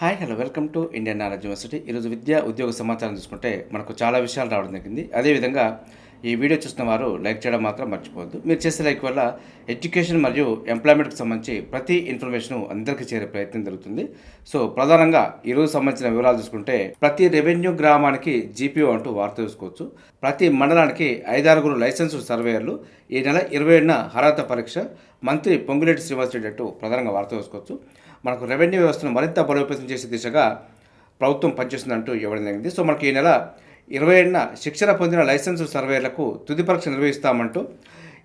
Hi hello welcome to Indian knowledge university. ఈరోజు విద్యా ఉద్యోగ సమాచారం చూసుకుంటే మనకు చాలా విషయాలు రావడం జరిగింది. అదేవిధంగా ఈ వీడియో చూసిన వారు లైక్ చేయడం మాత్రం మర్చిపోవద్దు. మీరు చేసే లైక్ వల్ల ఎడ్యుకేషన్ మరియు ఎంప్లాయ్మెంట్కి సంబంధించి ప్రతి ఇన్ఫర్మేషన్ అందరికీ చేరే ప్రయత్నం జరుగుతుంది. సో ప్రధానంగా ఈరోజు సంబంధించిన వివరాలు చూసుకుంటే ప్రతి రెవెన్యూ గ్రామానికి జీపీఓ అంటూ వార్త చూసుకోవచ్చు ప్రతి మండలానికి ఐదారుగురు లైసెన్స్ సర్వేయర్లు ఈ నెల ఇరవై ఏడున అర్హత పరీక్ష మంత్రి పొంగులేటి శ్రీనివాసరెడ్డి అంటూ ప్రధానంగా వార్త చూసుకోవచ్చు మనకు రెవెన్యూ వ్యవస్థను మరింత బలోపేతం చేసే దిశగా ప్రభుత్వం పనిచేస్తుందంటూ ఇవ్వడం జరిగింది. సో మనకి ఈ నెల ఇరవై ఏడున శిక్షణ పొందిన లైసెన్స్ సర్వేలకు తుది పరీక్ష నిర్వహిస్తామంటూ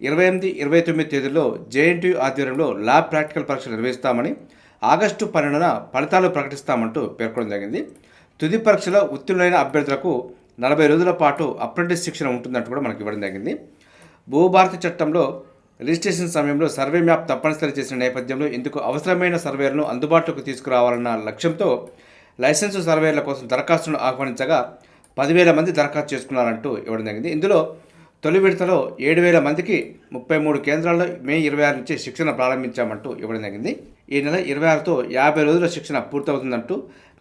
ఇరవై ఎనిమిది ఇరవై తొమ్మిది తేదీలో జేఎన్టీయూ ఆధ్వర్యంలో ల్యాబ్ ప్రాక్టికల్ పరీక్ష నిర్వహిస్తామని ఆగస్టు పన్నెండున ఫలితాలు ప్రకటిస్తామంటూ పేర్కొనడం జరిగింది. తుది పరీక్షలో ఉత్తీర్ణులైన అభ్యర్థులకు నలభై రోజుల పాటు అప్రెంటిస్ శిక్షణ ఉంటుందంటూ కూడా మనకి ఇవ్వడం జరిగింది. భూభారతి చట్టంలో రిజిస్ట్రేషన్ సమయంలో సర్వే మ్యాప్ తప్పనిసరి చేసిన నేపథ్యంలో ఇందుకు అవసరమైన సర్వేలను అందుబాటులోకి తీసుకురావాలన్న లక్ష్యంతో లైసెన్సు సర్వేల కోసం దరఖాస్తును ఆహ్వానించగా పదివేల మంది దరఖాస్తు చేసుకున్నారంటూ ఇవ్వడం జరిగింది. ఇందులో తొలి విడతలో ఏడు వేల మందికి ముప్పై మూడు కేంద్రాల్లో మే ఇరవై ఆరు నుంచి శిక్షణ ప్రారంభించామంటూ ఇవ్వడం జరిగింది. ఈ నెల ఇరవై ఆరుతో యాభై రోజుల శిక్షణ పూర్తవుతుందంటూ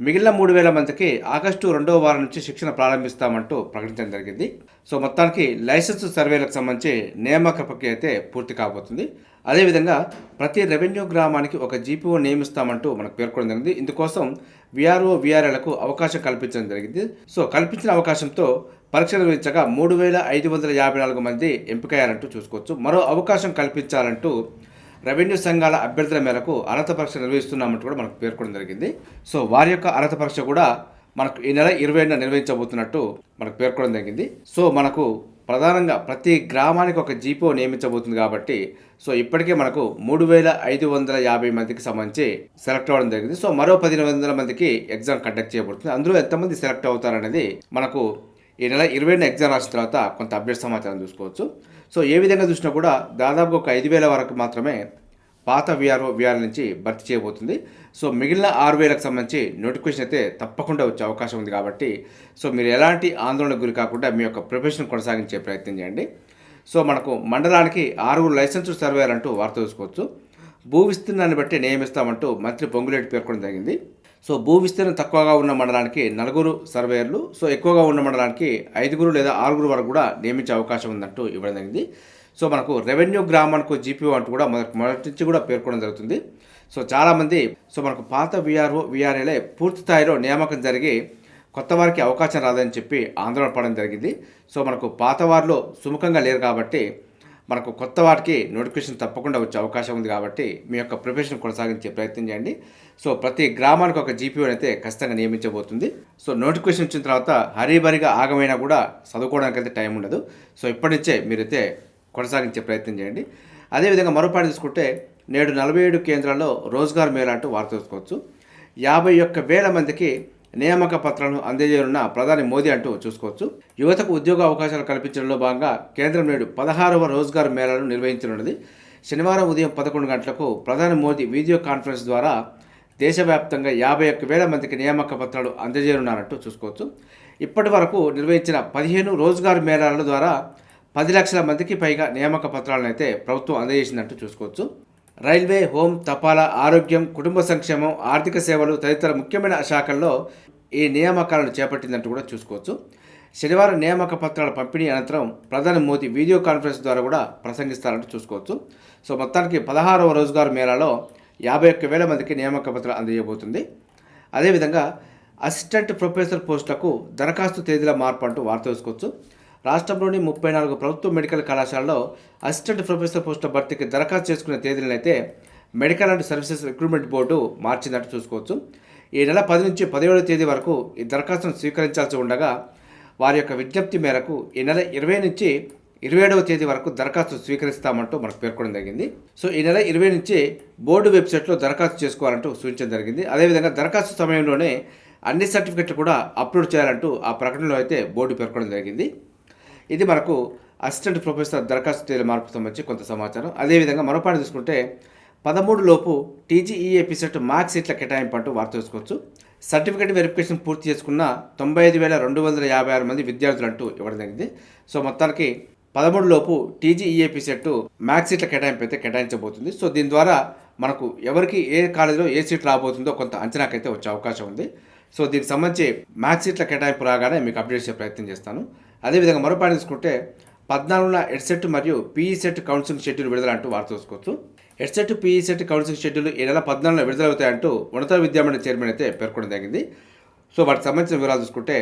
మిగిలిన మూడు వేల మందికి ఆగస్టు రెండవ వారం నుంచి శిక్షణ ప్రారంభిస్తామంటూ ప్రకటించడం జరిగింది. సో మొత్తానికి లైసెన్స్ సర్వేలకు సంబంధించి నియామక ప్రక్రియ అయితే పూర్తి కాబోతుంది. అదేవిధంగా ప్రతి రెవెన్యూ గ్రామానికి ఒక జీపీఓ నియమిస్తామంటూ మనకు పేర్కొనడం జరిగింది. ఇందుకోసం విఆర్ఓ విఆర్ఏలకు అవకాశం కల్పించడం జరిగింది. సో కల్పించిన అవకాశంతో పరీక్ష నిర్వహించగా మూడు వేల ఐదు వందల యాభై నాలుగు మంది ఎంపికయ్యారంటూ చూసుకోవచ్చు. మరో అవకాశం కల్పించాలంటూ రెవెన్యూ సంఘాల అభ్యర్థుల మేరకు అర్హత పరీక్ష నిర్వహిస్తున్నామంటూ కూడా మనకు పేర్కొనడం జరిగింది. సో వారి యొక్క అర్హత పరీక్ష కూడా మనకు ఈ నెల ఇరవై నిర్వహించబోతున్నట్టు మనకు పేర్కొనడం జరిగింది. సో మనకు ప్రధానంగా ప్రతి గ్రామానికి ఒక జీపో నియమించబోతుంది కాబట్టి సో ఇప్పటికే మనకు మూడు వేల ఐదు వందల యాభై మందికి సంబంధించి సెలెక్ట్ అవ్వడం జరిగింది. సో మరో పదిహేను వందల మందికి ఎగ్జామ్ కండక్ట్ చేయబడుతుంది అందులో ఎంతమంది సెలెక్ట్ అవుతారనేది మనకు ఈ నెల ఇరవై ఎగ్జామ్ రాసిన తర్వాత కొంత అప్డేట్ సమాచారం చూసుకోవచ్చు. సో ఏ విధంగా చూసినా కూడా దాదాపు ఒక ఐదు వేల వరకు మాత్రమే పాత విఆర్ఓ విఆర్ నుంచి భర్తీ చేయబోతుంది. సో మిగిలిన ఆరు వేలకు సంబంధించి నోటిఫికేషన్ అయితే తప్పకుండా వచ్చే అవకాశం ఉంది కాబట్టి సో మీరు ఎలాంటి ఆందోళనకు గురి కాకుండా మీ యొక్క ప్రొఫెషన్ కొనసాగించే ప్రయత్నం చేయండి. సో మనకు మండలానికి ఆరుగురు లైసెన్స్ సర్వేయర్ అంటూ వార్త చూసుకోవచ్చు భూ విస్తీర్ణాన్ని బట్టి నియమిస్తామంటూ మంత్రి పొంగులేటి పేర్కొనడం జరిగింది. సో భూ విస్తీర్ణం తక్కువగా ఉన్న మండలానికి నలుగురు సర్వేయర్లు సో ఎక్కువగా ఉన్న మండలానికి ఐదుగురు లేదా ఆరుగురు వరకు కూడా నియమించే అవకాశం ఉందంటూ ఇవ్వడం జరిగింది. సో మనకు రెవెన్యూ గ్రామానికి జీపీఓ అంటూ కూడా మొదటి మొదటి నుంచి కూడా పేర్కొనడం జరుగుతుంది. సో చాలామంది సో మనకు పాత విఆర్ఓ విఆర్ఏలే పూర్తి స్థాయిలో నియామకం జరిగి కొత్త వారికి అవకాశం రాదని చెప్పి ఆందోళన పడడం జరిగింది. సో మనకు పాత వారిలో సుముఖంగా లేరు కాబట్టి మనకు కొత్త వాటికి నోటిఫికేషన్ తప్పకుండా వచ్చే అవకాశం ఉంది కాబట్టి మీ యొక్క ప్రిపరేషన్ కొనసాగించే ప్రయత్నం చేయండి. సో ప్రతి గ్రామానికి ఒక జీపీఓ అయితే ఖచ్చితంగా నియమించబోతుంది. సో నోటిఫికేషన్ వచ్చిన తర్వాత హరీబరిగా ఆగమైనా కూడా చదువుకోవడానికి అయితే టైం ఉండదు. సో ఇప్పటి నుంచే మీరైతే కొనసాగించే ప్రయత్నం చేయండి. అదేవిధంగా మరో పాయింట్ తీసుకుంటే నేడు నలభై ఏడు కేంద్రాల్లో రోజ్గార్ మేళా అంటూ వార్త చూసుకోవచ్చు యాభై ఒక్క వేల మందికి నియామక పత్రాలను అందజేయనున్న ప్రధాని మోదీ అంటూ చూసుకోవచ్చు. యువతకు ఉద్యోగ అవకాశాలు కల్పించడంలో భాగంగా కేంద్రం నేడు పదహారవ రోజ్గార్ మేళాను నిర్వహించనున్నది. శనివారం ఉదయం పదకొండు గంటలకు ప్రధాని మోదీ వీడియో కాన్ఫరెన్స్ ద్వారా దేశవ్యాప్తంగా యాభై ఒక్క వేల మందికి నియామక పత్రాలు అందజేయనున్నారంటూ చూసుకోవచ్చు. ఇప్పటి వరకు నిర్వహించిన పదిహేను రోజ్గార్ మేళాల ద్వారా పది లక్షల మందికి పైగా నియామక పత్రాలను అయితే ప్రభుత్వం అందజేసిందంటూ చూసుకోవచ్చు. రైల్వే హోం తపాలా ఆరోగ్యం కుటుంబ సంక్షేమం ఆర్థిక సేవలు తదితర ముఖ్యమైన శాఖల్లో ఈ నియామకాలను చేపట్టిందంటూ కూడా చూసుకోవచ్చు. శనివారం నియామక పత్రాల పంపిణీ అనంతరం ప్రధాని మోదీ వీడియో కాన్ఫరెన్స్ ద్వారా కూడా ప్రసంగిస్తారంటూ చూసుకోవచ్చు. సో మొత్తానికి పదహారవ రోజుగారు మేళాలో యాభై ఒక్క వేల మందికి నియామక పత్రాలు అందజేయబోతుంది. అదేవిధంగా అసిస్టెంట్ ప్రొఫెసర్ పోస్టులకు దరఖాస్తు తేదీల మార్పు అంటూ వార్త చూసుకోవచ్చు రాష్ట్రంలోని ముప్పై నాలుగు ప్రభుత్వ మెడికల్ కళాశాలలో అసిస్టెంట్ ప్రొఫెసర్ పోస్టుల భర్తీకి దరఖాస్తు చేసుకునే తేదీలనైతే medical and services recruitment board మార్చిందంటూ చూసుకోవచ్చు. ఈ నెల పది నుంచి పదిహేడవ తేదీ వరకు ఈ దరఖాస్తును స్వీకరించాల్సి ఉండగా వారి యొక్క విజ్ఞప్తి మేరకు ఈ నెల ఇరవై నుంచి ఇరవై ఏడవ తేదీ వరకు దరఖాస్తు స్వీకరిస్తామంటూ మనకు పేర్కొనడం జరిగింది. సో ఈ నెల ఇరవై నుంచి బోర్డు వెబ్సైట్లో దరఖాస్తు చేసుకోవాలంటూ సూచించడం జరిగింది. అదేవిధంగా దరఖాస్తు సమయంలోనే అన్ని సర్టిఫికెట్లు కూడా అప్లోడ్ చేయాలంటూ ఆ ప్రకటనలో అయితే బోర్డు పేర్కొనడం జరిగింది. ఇది మనకు అసిస్టెంట్ ప్రొఫెసర్ దరఖాస్తు తేదీ మార్పు సంబంధించి కొంత సమాచారం. అదేవిధంగా మరోపాటు చూసుకుంటే పదమూడు లోపు టీజీఈఏపీ సెట్ మార్క్ సీట్ల కేటాయింపు అంటూ వార్త చూసుకోవచ్చు సర్టిఫికేట్ వెరిఫికేషన్ పూర్తి చేసుకున్న తొంభై ఐదు వేల రెండు వందల యాభై ఆరు మంది విద్యార్థులు అంటూ ఇవ్వడం జరిగింది. సో మొత్తానికి పదమూడు లోపు టీజీఈఏపీ సెట్ మ్యాథ్స్ సీట్ల కేటాయింపు అయితే కేటాయించబోతుంది. సో దీని ద్వారా మనకు ఎవరికి ఏ కాలేజీలో ఏ సీట్ రాబోతుందో కొంత అంచనాకైతే వచ్చే అవకాశం ఉంది. సో దీనికి సంబంధించి మ్యాథ్స్ సీట్ల కేటాయింపు రాగానే మీకు అప్డేట్ చేసే ప్రయత్నం చేస్తాను. అదేవిధంగా మరో పాయింట్ తీసుకుంటే పద్నాలుగున ఎడ్సెట్ మరియు పీఈ సెట్ కౌన్సిలింగ్ షెడ్యూల్ విడుదల అంటూ వార్త చూసుకోవచ్చు. EdCET PE CET counselling schedule ఈ నెల పద్నాలుగున విడుదలవుతాయంటూ ఉన్నత విద్యామండలి చైర్మన్ అయితే పేర్కొనడం జరిగింది. సో వాటికి సంబంధించిన వివరాలు చూసుకుంటే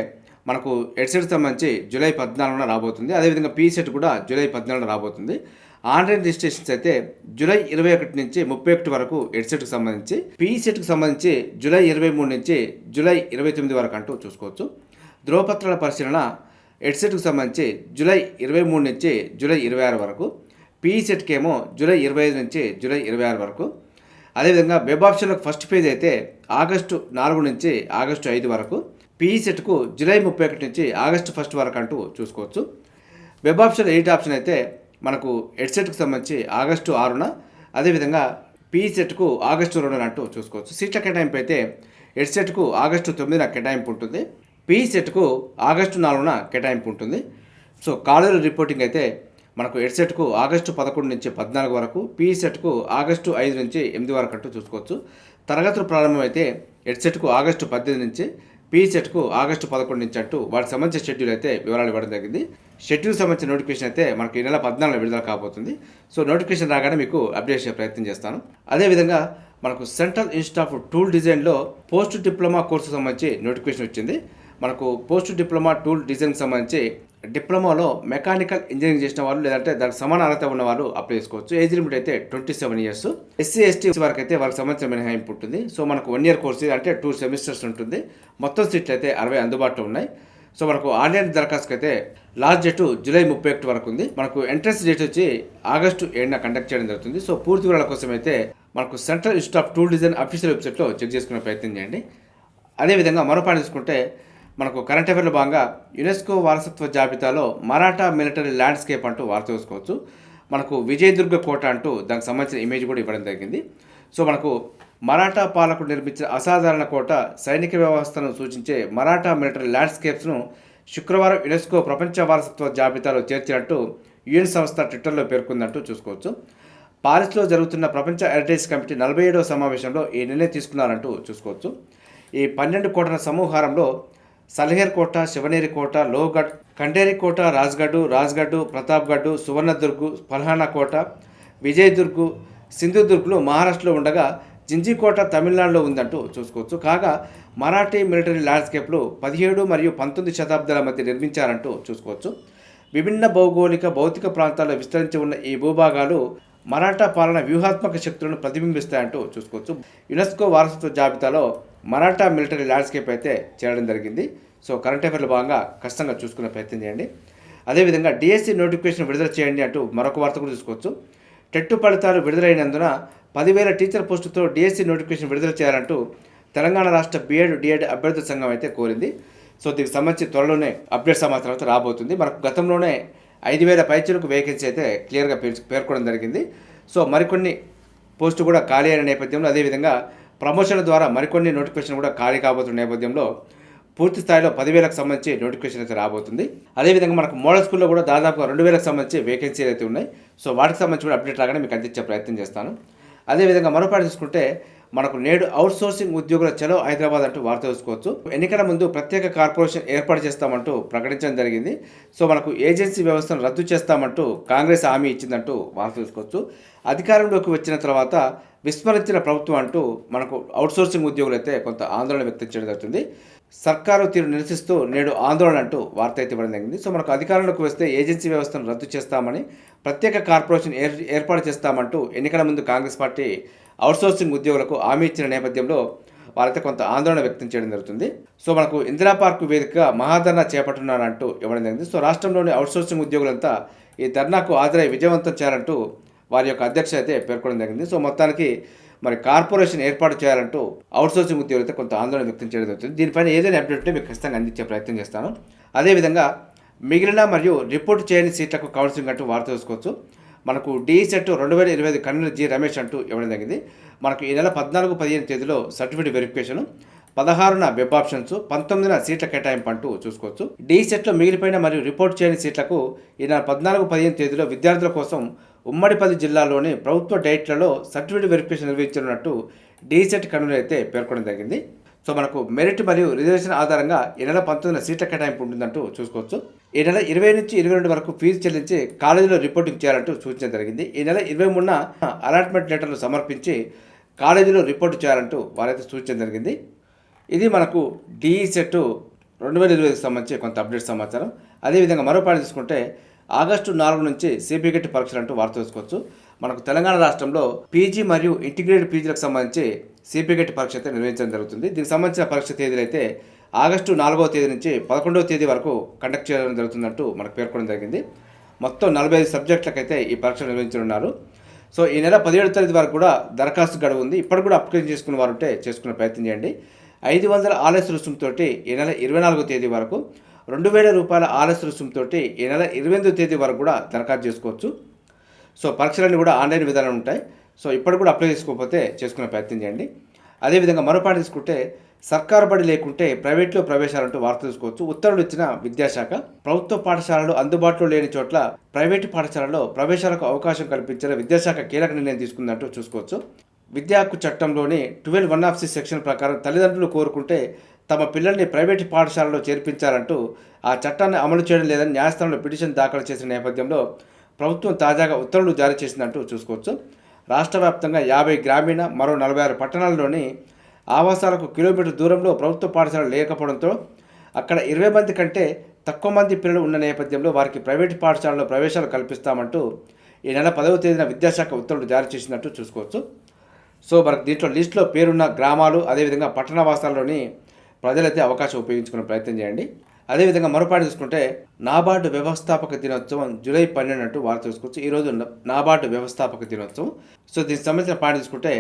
మనకు ఎడ్సెట్ సంబంధించి జూలై పద్నాలుగున రాబోతుంది. అదేవిధంగా పీఈ సెట్ కూడా జూలై పద్నాలుగున రాబోతుంది. ఆన్లైన్ రిజిస్ట్రేషన్స్ అయితే జూలై ఇరవై ఒకటి నుంచి ముప్పై ఒకటి వరకు ఎడ్సెట్కి సంబంధించి పీఈ సెట్కి సంబంధించి జూలై ఇరవై మూడు నుంచి జూలై ఇరవై తొమ్మిది వరకు అంటూ చూసుకోవచ్చు. ధ్రువపత్రాల పరిశీలన ఎడ్సెట్కి సంబంధించి జూలై ఇరవై మూడు నుంచి జూలై ఇరవై ఆరు వరకు పీఈ సెట్కి ఏమో జూలై ఇరవై ఐదు నుంచి జూలై ఇరవై ఆరు వరకు. అదేవిధంగా వెబ్ ఆప్షన్లకు ఫస్ట్ పేజ్ అయితే ఆగస్టు నాలుగు నుంచి ఆగస్టు ఐదు వరకు పీఈ సెట్కు జూలై ముప్పై ఒకటి నుంచి ఆగస్టు ఫస్ట్ వరకు అంటూ చూసుకోవచ్చు. వెబ్ ఆప్షన్ ఎయిట్ ఆప్షన్ అయితే మనకు హెడ్సెట్కి సంబంధించి ఆగస్టు ఆరున అదేవిధంగా పీఈ సెట్కు ఆగస్టు రెండున అంటూ చూసుకోవచ్చు. సీట్ల కేటాయింపు అయితే హెడ్సెట్కు ఆగస్టు తొమ్మిదిన కేటాయింపు ఉంటుంది. పీఈ సెట్కు ఆగస్టు నాలుగున కేటాయింపు ఉంటుంది సో కాలేజీ రిపోర్టింగ్ అయితే మనకు హెడ్సెట్కు ఆగస్టు పదకొండు నుంచి పద్నాలుగు వరకు పీఈ సెట్కు ఆగస్టు ఐదు నుంచి ఎనిమిది వరకు అంటూ చూసుకోవచ్చు. తరగతులు ప్రారంభమైతే హెడ్సెట్కు ఆగస్టు పద్దెనిమిది నుంచి పీసెట్కు ఆగస్టు పదకొండు నుంచి అంటూ వాటికి సంబంధించిన షెడ్యూల్ అయితే వివరాలు ఇవ్వడం జరిగింది. షెడ్యూల్ సంబంధించిన నోటిఫికేషన్ అయితే మనకి ఈ నెల పద్నాలుగు విడుదల కాబోతుంది. సో నోటిఫికేషన్ రాగానే మీకు అప్డేట్ చేసే ప్రయత్నం చేస్తాను. అదేవిధంగా మనకు సెంట్రల్ ఇన్స్టిట్యూట్ ఆఫ్ టూల్ డిజైన్లో పోస్ట్ డిప్లొమా కోర్సు సంబంధించి నోటిఫికేషన్ వచ్చింది. మనకు పోస్ట్ డిప్లొమా టూల్ డిజైన్కి సంబంధించి డిప్లొమాలో మెకానికల్ ఇంజనీరింగ్ చేసిన వాళ్ళు లేదంటే దానికి సమాన అర్హత ఉన్న వాళ్ళు అప్లై చేసుకోవచ్చు. ఏజ్ లిమిట్ అయితే twenty seven years. SC ST వరకు అయితే వాళ్ళకి సంబంధించిన మినహాయింపు ఉంటుంది. సో మనకు వన్ ఇయర్ కోర్స్ అంటే టూ సెమిస్టర్స్ ఉంటుంది. మొత్తం సీట్లు అయితే అరవై అందుబాటులో ఉన్నాయి. సో మనకు ఆన్లైన్ దరఖాస్తుకి అయితే లాస్ట్ డేట్ జూలై ముప్పై ఒకటి వరకు ఉంది. మనకు ఎంట్రన్స్ డేట్ వచ్చి ఆగస్టు ఏడున కండక్ట్ చేయడం జరుగుతుంది. సో పూర్తి వివరాల కోసం అయితే మనకు central institute of tool design official వెబ్సైట్లో చెక్ చేసుకునే ప్రయత్నం చేయండి. అదేవిధంగా మరో పాయింట్ చూసుకుంటే మనకు కరెంట్ అఫైర్లో భాగంగా యునెస్కో వారసత్వ జాబితాలో మరాఠా మిలిటరీ ల్యాండ్స్కేప్ అంటూ వార్త చూసుకోవచ్చు మనకు విజయదుర్గ కోట అంటూ దానికి సంబంధించిన ఇమేజ్ కూడా ఇవ్వడం జరిగింది. సో మనకు మరాఠా పాలకుడు నిర్మించిన అసాధారణ కోట సైనిక వ్యవస్థను సూచించే మరాఠా మిలిటరీ ల్యాండ్స్కేప్స్ను శుక్రవారం యునెస్కో ప్రపంచ వారసత్వ జాబితాలో చేర్చినట్టు యుఎన్ సంస్థ ట్విట్టర్లో పేర్కొందంటూ చూసుకోవచ్చు. పారిస్లో జరుగుతున్న ప్రపంచ హెరిటేజ్ కమిటీ నలభై ఏడవ సమావేశంలో ఈ నిర్ణయం తీసుకున్నారంటూ చూసుకోవచ్చు. ఈ పన్నెండు కోటల సమూహారంలో సలహేర్ కోట శివనేరి కోట లోగఢ్ కండేరి కోట రాజ్గఢ్ రాజ్గఢ్ ప్రతాప్గఢ్ సువర్ణదుర్గు పల్హానా కోట విజయదుర్గ్ సింధుదుర్గ్లు మహారాష్ట్రలో ఉండగా జింజికోట తమిళనాడులో ఉందంటూ చూసుకోవచ్చు. కాగా మరాఠీ మిలిటరీ ల్యాండ్స్కేప్లు పదిహేడు మరియు పంతొమ్మిది శతాబ్దాల మధ్య నిర్మించారంటూ చూసుకోవచ్చు. విభిన్న భౌగోళిక భౌతిక ప్రాంతాల్లో విస్తరించి ఉన్న ఈ భూభాగాలు మరాఠా పాలన వ్యూహాత్మక శక్తులను ప్రతిబింబిస్తాయంటూ చూసుకోవచ్చు. యునెస్కో వారసత్వ జాబితాలో మరాఠా మిలిటరీ ల్యాండ్స్కేప్ అయితే చేరడం జరిగింది. సో కరెంట్ అఫైర్లో భాగంగా కష్టంగా చూసుకునే ప్రయత్నం చేయండి. అదేవిధంగా డిఎస్సి నోటిఫికేషన్ విడుదల చేయండి అంటూ మరొక వార్త కూడా చూసుకోవచ్చు టెట్టు ఫలితాలు విడుదలైనందున పదివేల టీచర్ పోస్టుతో డిఎస్సి నోటిఫికేషన్ విడుదల చేయాలంటూ తెలంగాణ రాష్ట్ర బీఎడ్ డిఎడ్ అభ్యర్థుల సంఘం అయితే కోరింది. సో దీనికి సంబంధించి త్వరలోనే అప్డేట్ సమాచారం అయితే రాబోతుంది. మనకు గతంలోనే ఐదు వేల పైచులకు వేకెన్సీ అయితే క్లియర్గా పేర్చు పేర్కొనడం జరిగింది. సో మరికొన్ని పోస్టు కూడా ఖాళీ అయిన నేపథ్యంలో అదేవిధంగా ప్రమోషన్ల ద్వారా మరికొన్ని నోటిఫికేషన్ కూడా ఖాళీ కాబోతున్న నేపథ్యంలో పూర్తి స్థాయిలో పదివేలకు సంబంధించి నోటిఫికేషన్ అయితే రాబోతుంది. అదేవిధంగా మనకు మోడల్ స్కూల్లో కూడా దాదాపుగా రెండు వేలకు సంబంధించి వేకెన్సీలు అయితే ఉన్నాయి. సో వాటికి సంబంధించి కూడా అప్డేట్ రాగానే మీకు అందించే ప్రయత్నం చేస్తాను. అదేవిధంగా మరోపాటు చూసుకుంటే మనకు నేడు అవుట్ సోర్సింగ్ ఉద్యోగుల చలో హైదరాబాద్ అంటూ వార్త చూసుకోవచ్చు ఎన్నికల ముందు ప్రత్యేక కార్పొరేషన్ ఏర్పాటు చేస్తామంటూ ప్రకటించడం జరిగింది. సో మనకు ఏజెన్సీ వ్యవస్థను రద్దు చేస్తామంటూ కాంగ్రెస్ హామీ ఇచ్చిందంటూ వార్త చూసుకోవచ్చు అధికారంలోకి వచ్చిన తర్వాత విస్మరించిన ప్రభుత్వం అంటూ మనకు అవుట్సోర్సింగ్ ఉద్యోగులు అయితే కొంత ఆందోళన వ్యక్తం చేయడం జరుగుతుంది. సర్కారు తీరు నిరసిస్తూ నేడు ఆందోళన అంటూ వార్త అయితే ఇవ్వడం జరిగింది. సో మనకు అధికారంలోకి వస్తే ఏజెన్సీ వ్యవస్థను రద్దు చేస్తామని ప్రత్యేక కార్పొరేషన్ ఏర్ ఏర్పాటు చేస్తామంటూ ఎన్నికల ముందు కాంగ్రెస్ పార్టీ అవుట్సోర్సింగ్ ఉద్యోగులకు హామీ ఇచ్చిన నేపథ్యంలో వారైతే కొంత ఆందోళన వ్యక్తం చేయడం జరుగుతుంది. సో మనకు ఇందిరా పార్క్ వేదికగా మహాధర్నా చేపట్టున్నారంటూ ఇవ్వడం జరిగింది. సో రాష్ట్రంలోని అవుట్సోర్సింగ్ ఉద్యోగులంతా ఈ ధర్నాకు హాజరై విజయవంతం చేయాలంటూ వారి యొక్క అధ్యక్ష అయితే పేర్కొనడం జరిగింది. సో మొత్తానికి మరి కార్పొరేషన్ ఏర్పాటు చేయాలంటూ అవుట్సోర్సింగ్ ఉద్యోగులు అయితే కొంత ఆందోళన వ్యక్తం చేయడం జరుగుతుంది. దీనిపైన ఏదైనా అప్డేట్ ఉంటే మీకు ఖచ్చితంగా అందించే ప్రయత్నం చేస్తాను. అదేవిధంగా మిగిలిన మరియు రిపోర్ట్ చేయని సీట్లకు కౌన్సిలింగ్ అంటూ వార్త చూసుకోవచ్చు మనకు డీసెట్ రెండు వేల ఇరవై ఐదు కన్నుల జి రమేష్ అంటూ ఇవ్వడం జరిగింది. మనకు ఈ నెల పద్నాలుగు పదిహేను తేదీలో సర్టిఫికేట్ వెరిఫికేషన్ పదహారున వెబ్ ఆప్షన్స్ పంతొమ్మిదిన సీట్ల కేటాయింపు అంటూ చూసుకోవచ్చు. డి సెట్లో మిగిలిపోయిన మరియు రిపోర్ట్ చేయని సీట్లకు ఈ నెల పద్నాలుగు పదిహేను తేదీలో విద్యార్థుల కోసం ఉమ్మడి పది జిల్లాలోని ప్రభుత్వ డైట్లలో సర్టిఫికేట్ వెరిఫికేషన్ నిర్వహించనున్నట్టు డీసెట్ కన్నులు అయితే పేర్కొనడం జరిగింది. సో మనకు మెరిట్ మరియు రిజర్వేషన్ ఆధారంగా ఈ నెల పంతొమ్మిది సీట్ల కేటాయింపు ఉంటుందంటూ చూసుకోవచ్చు. ఈ నెల ఇరవై నుంచి ఇరవై రెండు వరకు ఫీజు చెల్లించి కాలేజీలో రిపోర్టింగ్ చేయాలంటూ సూచించడం జరిగింది. ఈ నెల ఇరవై మూడున అలాట్మెంట్ లెటర్లు సమర్పించి కాలేజీలో రిపోర్ట్ చేయాలంటూ వారైతే సూచించడం జరిగింది. ఇది మనకు డిఈ సెట్ రెండు వేల ఇరవై సంబంధించి కొంత అప్డేట్ సమాచారం. అదేవిధంగా మరో పాయింట్ తీసుకుంటే ఆగస్టు నాలుగు నుంచి సిబిగెట్ పరీక్షలు అంటూ వార్త చూసుకోవచ్చు మనకు తెలంగాణ రాష్ట్రంలో పీజీ మరియు ఇంటిగ్రేటెడ్ పీజీలకు సంబంధించి సిపిగెట్ పరీక్ష అయితే నిర్వహించడం జరుగుతుంది. దీనికి సంబంధించిన పరీక్ష తేదీలు అయితే ఆగస్టు నాలుగవ తేదీ నుంచి పదకొండవ తేదీ వరకు కండక్ట్ చేయడం జరుగుతుందంటూ మనకు పేర్కొనడం జరిగింది. మొత్తం నలభై ఐదు సబ్జెక్టులకైతే ఈ పరీక్ష నిర్వహించనున్నారు. సో ఈ నెల పదిహేడు తేదీ వరకు కూడా దరఖాస్తు గడువు ఉంది. ఇప్పటికి కూడా అప్లికేషన్ చేసుకున్న వారు ఉంటే చేసుకునే ప్రయత్నం చేయండి. ఐదు వందల ఆలస్య రుసుముతోటి ఈ నెల ఇరవై నాలుగో తేదీ వరకు రెండు వేల రూపాయల ఆలస్య రుసుముతో ఈ నెల ఇరవై ఎనిమిదో తేదీ వరకు కూడా దరఖాస్తు చేసుకోవచ్చు. సో పరీక్షలన్నీ కూడా ఆన్లైన్ విధానం ఉంటాయి. సో ఇప్పటికి కూడా అప్లై చేసుకోకపోతే చేసుకునే ప్రయత్నం చేయండి. అదేవిధంగా మరో పాయింట్ తీసుకుంటే సర్కారు బడి లేకుంటే ప్రైవేట్లో ప్రవేశాలంటూ వార్త తీసుకోవచ్చు. ఉత్తర్వులు ఇచ్చిన విద్యాశాఖ ప్రభుత్వ పాఠశాలలు అందుబాటులో లేని చోట్ల ప్రైవేటు పాఠశాలలో ప్రవేశాలకు అవకాశం కల్పించిన విద్యాశాఖ కీలక నిర్ణయం తీసుకుందంటూ చూసుకోవచ్చు. విద్యా హక్కు చట్టంలోని twelve one of C section ప్రకారం తల్లిదండ్రులు కోరుకుంటే తమ పిల్లల్ని ప్రైవేటు పాఠశాలలో చేర్పించాలంటూ ఆ చట్టాన్ని అమలు చేయడం లేదని న్యాయస్థానంలో పిటిషన్ దాఖలు చేసిన నేపథ్యంలో ప్రభుత్వం తాజాగా ఉత్తర్వులు జారీ చేసిందంటూ చూసుకోవచ్చు. రాష్ట్ర వ్యాప్తంగా యాభై గ్రామీణ మరో నలభై ఆరు పట్టణాల్లోని ఆవాసాలకు కిలోమీటర్ దూరంలో ప్రభుత్వ పాఠశాల లేకపోవడంతో అక్కడ ఇరవై మంది కంటే తక్కువ మంది పిల్లలు ఉన్న నేపథ్యంలో వారికి ప్రైవేటు పాఠశాలలో ప్రవేశాలు కల్పిస్తామంటూ ఈ నెల పదవ తేదీన విద్యాశాఖ ఉత్తర్వులు జారీ చేసినట్టు చూసుకోవచ్చు. సో మనకు దీంట్లో లిస్టులో పేరున్న గ్రామాలు అదేవిధంగా పట్టణ వాసాల్లోని ప్రజలైతే అవకాశం ఉపయోగించుకునే ప్రయత్నం చేయండి. అదేవిధంగా మరోపాటు చూసుకుంటే నాబార్డు వ్యవస్థాపక దినోత్సవం జూలై పన్నెండు వార్త చూసుకోవచ్చు ఈరోజు నాబార్డు వ్యవస్థాపక దినోత్సవం. సో దీనికి సంబంధించిన పాయింట్ చూసుకుంటే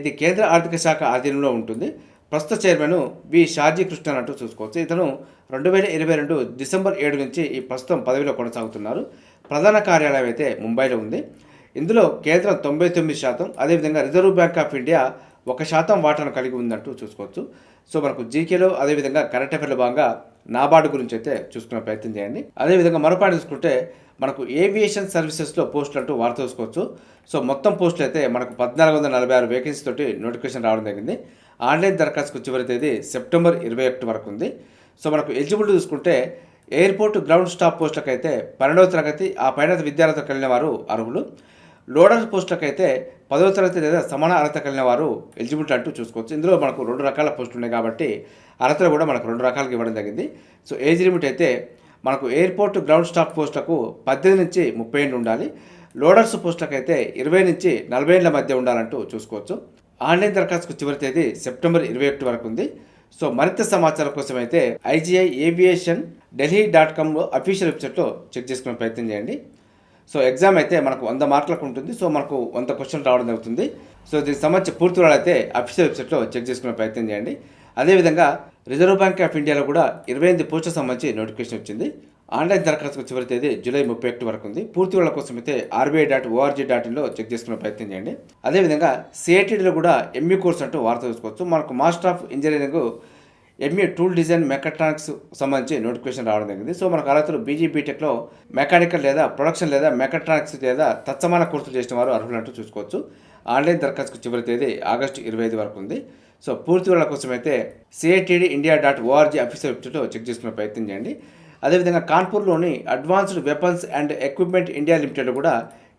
ఇది కేంద్ర ఆర్థిక శాఖ ఆధీనంలో ఉంటుంది. ప్రస్తుత చైర్మన్ వి. షాజీ కృష్ణన్ అంటూ చూసుకోవచ్చు. ఇతను రెండు వేల ఇరవై రెండు డిసెంబర్ ఏడు నుంచి ఈ ప్రస్తుతం పదవిలో కొనసాగుతున్నారు. ప్రధాన కార్యాలయం అయితే ముంబైలో ఉంది. ఇందులో కేంద్రం తొంభై తొమ్మిది శాతం అదేవిధంగా రిజర్వ్ బ్యాంక్ ఆఫ్ ఇండియా ఒక శాతం వాటాను కలిగి ఉందంటూ చూసుకోవచ్చు. సో మనకు జీకేలో అదేవిధంగా కరెంట్ అఫేర్లో భాగంగా నాబార్డు గురించి అయితే చూసుకునే ప్రయత్నం చేయండి. అదేవిధంగా మరో పాయింట్ చూసుకుంటే మనకు ఏవియేషన్ సర్వీసెస్లో పోస్టులు అంటూ వార్త చూసుకోవచ్చు. సో మొత్తం పోస్టులు అయితే మనకు పద్నాలుగు వందల నలభై ఆరు వేకెన్సీ తోటి నోటిఫికేషన్ రావడం జరిగింది. ఆన్లైన్ దరఖాస్తుకు చివరి తేదీ సెప్టెంబర్ ఇరవై ఒకటి వరకు ఉంది. సో మనకు ఎలిజిబిలిటీ చూసుకుంటే ఎయిర్పోర్ట్ గ్రౌండ్ స్టాప్ పోస్టులకైతే పన్నెండవ తరగతి ఆ పైన విద్యార్థులకు కలిగిన వారు అర్హులు. లోడర్ పోస్టులకైతే పదవ తరగతి లేదా సమాన అర్హత కలిగిన వారు ఎలిజిబిలిటీ అంటూ చూసుకోవచ్చు. ఇందులో మనకు రెండు రకాల పోస్టులు ఉన్నాయి కాబట్టి అర్హతలు కూడా మనకు రెండు రకాలుగా ఇవ్వడం జరిగింది. సో ఏజ్ లిమిట్ అయితే మనకు ఎయిర్పోర్ట్ గ్రౌండ్ స్టాఫ్ పోస్టులకు పద్దెనిమిది నుంచి ముప్పై ఏళ్ళు ఉండాలి. లోడర్స్ పోస్టులకు అయితే ఇరవై నుంచి నలభై ఏళ్ళ మధ్య ఉండాలంటూ చూసుకోవచ్చు. ఆన్లైన్ దరఖాస్తుకు చివరి తేదీ సెప్టెంబర్ ఇరవై ఒకటి వరకు ఉంది. సో మరింత సమాచారం కోసం అయితే ఐజీఐ ఏవియేషన్ ఢిల్లీ డాట్ కామ్లో అఫీషియల్ వెబ్సైట్లో చెక్ చేసుకునే ప్రయత్నం చేయండి. సో ఎగ్జామ్ అయితే మనకు వంద మార్కులకు ఉంటుంది. సో మనకు వంద క్వశ్చన్ రావడం జరుగుతుంది. సో దీనికి సంబంధించి పూర్తి అయితే అఫీషియల్ వెబ్సైట్లో చెక్ చేసుకునే ప్రయత్నం చేయండి. అదేవిధంగా రిజర్వ్ బ్యాంక్ ఆఫ్ ఇండియాలో కూడా ఇరవై ఎనిమిది పోస్టులకు సంబంధించి నోటిఫికేషన్ వచ్చింది. ఆన్లైన్ దరఖాస్తుకు చివరి తేదీ జూలై ముప్పై ఒకటి వరకు ఉంది. పూర్తి వాళ్ళ కోసం అయితే ఆర్బీఐ డాట్ ఓఆర్జీ డాట్ ఇన్లో చెక్ చేసుకునే ప్రయత్నం చేయండి. అదేవిధంగా సిఐటీడీలో కూడా ఎంఈ కోర్స్ అంటూ వార్త చూసుకోవచ్చు. మనకు master of engineering MA tool design mechatronics సంబంధించి నోటిఫికేషన్ రావడం జరిగింది. సో మనకు అర్హతలు బీజీ బీటెక్లో మెకానికల్ లేదా ప్రొడక్షన్ లేదా మెకాట్రానిక్స్ లేదా తత్సమాన కోర్సులు చేసిన వారు అర్హులంటూ చూసుకోవచ్చు. ఆన్లైన్ దరఖాస్తుకు చివరి తేదీ ఆగస్టు ఇరవై ఐదు వరకు ఉంది. సో పూర్తి వివరాల కోసం అయితే CITD India dot org official వెబ్సైట్లో చెక్ చేసుకునే ప్రయత్నం చేయండి. అదేవిధంగా కాన్పూర్లోని advanced weapons and equipment India limited కూడా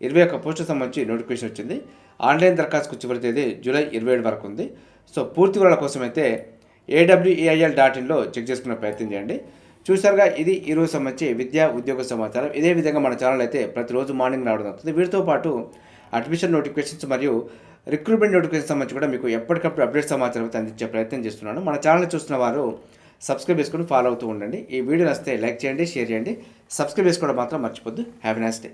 ఇరవై ఒక్క పోస్టు సంబంధించి నోటిఫికేషన్ వచ్చింది. ఆన్లైన్ దరఖాస్తుకు చివరి తేదీ జూలై ఇరవై ఏడు వరకు ఉంది. సో పూర్తి వివరాల కోసం అయితే ఏడబ్ల్యూఏఐఎల్ డాట్ ఇన్లో చెక్ చేసుకునే ప్రయత్నం చేయండి. చూసారుగా ఇది ఈరోజు సంబంధించి విద్యా ఉద్యోగ సమాచారం. ఇదే విధంగా మన ఛానల్ అయితే ప్రతిరోజు మార్నింగ్ రావడం అవుతుంది వీటితో పాటు అడ్మిషన్ నోటిఫికేషన్స్ మరియు రిక్రూట్మెంట్ నోటిఫికేషన్ సంబంధించి కూడా మీకు ఎప్పటికప్పుడు అప్డేట్ సమాచారం అయితే అందించే ప్రయత్నం చేస్తున్నాను. మన ఛానల్ చూస్తున్న వారు సబ్స్క్రైబ్ చేసుకొని ఫాలో అవుతూ ఉండండి. ఈ వీడియో నచ్చితే లైక్ చేయండి షేర్ చేయండి. సబ్స్క్రైబ్ చేసుకోవడం మాత్రం మర్చిపోద్దు. Happy nice day